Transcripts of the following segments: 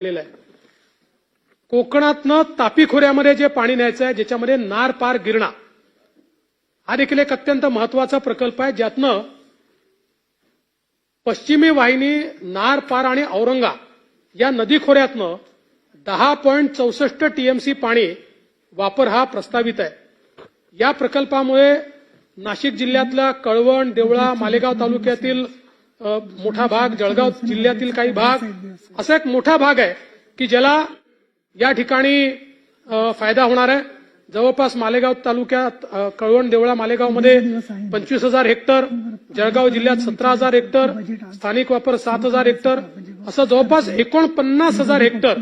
केलेलं आहे. कोकणातनं तापी खोऱ्यामध्ये जे पाणी न्यायचं आहे ज्याच्यामध्ये नार पार गिरणा हा देखील एक अत्यंत महत्त्वाचा प्रकल्प आहे ज्यातनं पश्चिमी वाहिनी नार पार आणि औरंगा या नदी खोऱ्यातनं दहा पॉईंट चौसष्ट टीएमसी पाणी वापर हा प्रस्तावित आहे. या प्रकल्पामुळे नाशिक जिल्ह्यातला कळवण देवळा मालेगाव तालुक्यातील मोठा भाग जळगाव जिल्ह्यातील काही भाग असा एक मोठा भाग आहे की ज्याला या ठिकाणी फायदा होणार आहे. जवळपास मालेगाव तालुक्यात कळवण देवळा मालेगावमध्ये पंचवीस हजार हेक्टर जळगाव जिल्ह्यात सतरा हजार हेक्टर स्थानिक वापर सात हजार हेक्टर असं जवळपास एकोणपन्नास हजार हेक्टर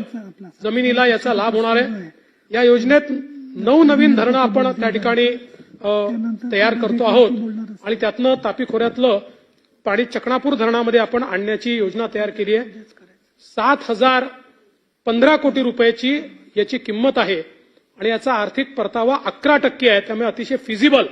जमिनीला याचा लाभ होणार आहे. या योजनेत नऊ नवीन धरणं आपण त्या ठिकाणी तयार करतो आहोत. आणि त्यातनं तापी खोऱ्यातलं पाणी चकणापूर धरणामध्ये आपण आणण्याची योजना तयार केली आहे. सात हजार पंधरा कोटी रुपयाची याची किंमत आहे आणि याचा आर्थिक परतावा अकरा टक्के आहे. त्यामुळे अतिशय फिजिबल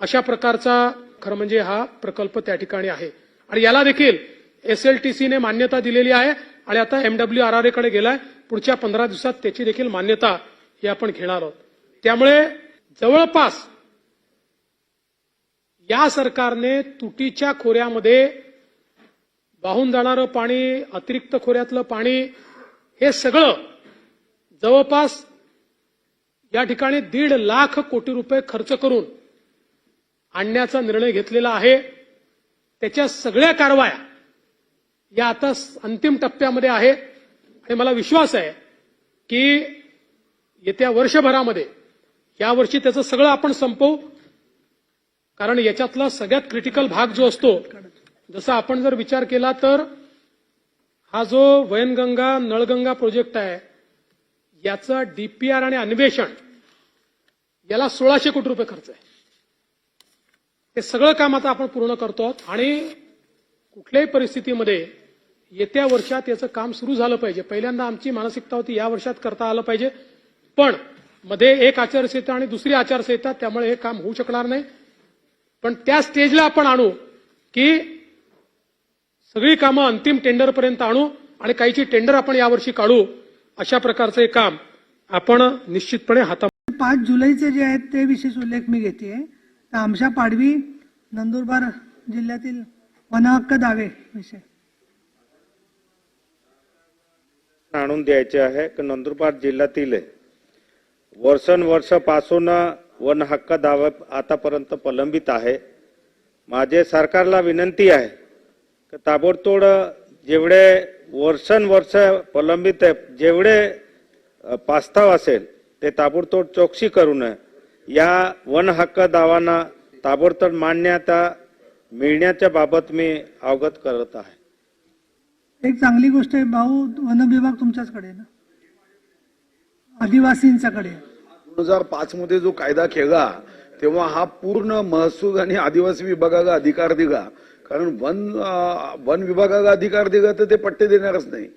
अशा प्रकारचा खरं म्हणजे हा प्रकल्प त्या ठिकाणी आहे. आणि याला देखील एस एल टी सीने मान्यता दिलेली आहे आणि आता एमडब्ल्यू आर आर एकडे गेलाय. पुढच्या पंधरा दिवसात त्याची देखील मान्यता ही आपण घेणार आहोत. त्यामुळे जवळपास या सरकारने तुटीच्या खोऱ्यामध्ये वाहून जाणारं पाणी अतिरिक्त खोऱ्यातलं पाणी हे सगळं जवळपास या ठिकाणी दीड लाख कोटी रुपये खर्च करून आणण्याचा निर्णय घेतलेला आहे. त्याच्या सगळ्या कारवाया या आता अंतिम टप्प्यामध्ये आहेत. आणि मला विश्वास आहे की येत्या वर्षभरामध्ये यावर्षी त्याचं सगळं आपण संपवू. कारण याच्यातला सगळ्यात क्रिटिकल भाग जो असतो जसा आपण जर विचार केला तर हा जो वयनगंगा नळगंगा प्रोजेक्ट आहे याचा डीपीआर आणि अन्वेषण याला सोळाशे कोटी रुपये खर्च आहे. हे सगळं काम आता आपण पूर्ण करतो आहोत आणि कुठल्याही परिस्थितीमध्ये येत्या वर्षात याचं काम सुरू झालं पाहिजे. पहिल्यांदा आमची मानसिकता होती या वर्षात करता आलं पाहिजे. पण मध्ये एक आचारसंहिता आणि दुसरी आचारसंहिता त्यामुळे हे काम होऊ शकणार नाही. पण त्या स्टेजला आपण आणू की सगळी कामं अंतिम टेंडरपर्यंत आणू आणि काहीची टेंडर आपण यावर्षी काढू अशा प्रकारचं हे काम आपण निश्चितपणे हाता पाच जुलैचे जे आहेत ते विशेष उल्लेख मी घेते तर आमच्या पाडवी नंदुरबार जिल्ह्यातील वनहक्क दावे विषय. आणून द्यायचे आहे. की नंदुरबार जिल्ह्यातील वर्षानुवर्षापासून वन हक्क दावा आतापर्यंत प्रलंबित आहे. माझे सरकारला विनंती आहे की ताबडतोड जेवढे वर्षानुवर्ष प्रलंबित आहे जेवढे पास्ताव प्रस्ताव असेल ते ताबडतोड चौकशी नये. या वन हक्क दावांना ताबडतोब मान्यता मिळण्याच्या बाबत मी अवगत करत आहे. एक चांगली गोष्ट आहे भाऊ वन विभाग तुमच्याचकडे ना? आदिवासींच्याकडे आहे. हजार पाच मध्ये जो कायदा केला तेव्हा हा पूर्ण महसूल आणि आदिवासी विभागाला अधिकार दिला. कारण वन वन विभागाला अधिकार दिला तर ते पट्टे देणारच नाही.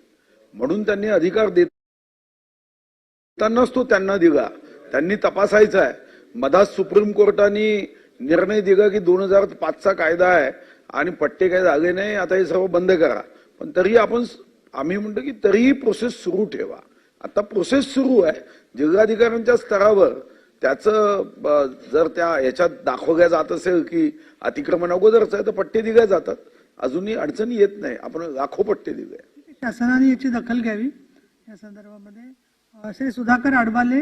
म्हणून त्यांनी अधिकार देतानाच तो त्यांना दिला. त्यांनी तपासायचा आहे मधात सुप्रीम कोर्टाने निर्णय दिला की दोन हजार पाचचा कायदा आहे आणि पट्टे काही झाले नाही आता हे सर्व बंद करा. पण तरी आपण आम्ही म्हणतो की तरीही प्रोसेस सुरू ठेवा. आता प्रोसेस सुरू आहे. जिल्हाधिकाऱ्यांच्या स्तरावर त्याचं जर त्या याच्यात दाखवल्या जात असेल की अतिक्रमण अगोदरच आहे तर पट्टे दिल्या जातात. अजूनही अडचणी येत नाही. आपण लाखो पट्टे दिले. शासनाने याची दखल घ्यावी. या संदर्भामध्ये श्री सुधाकर आडबाले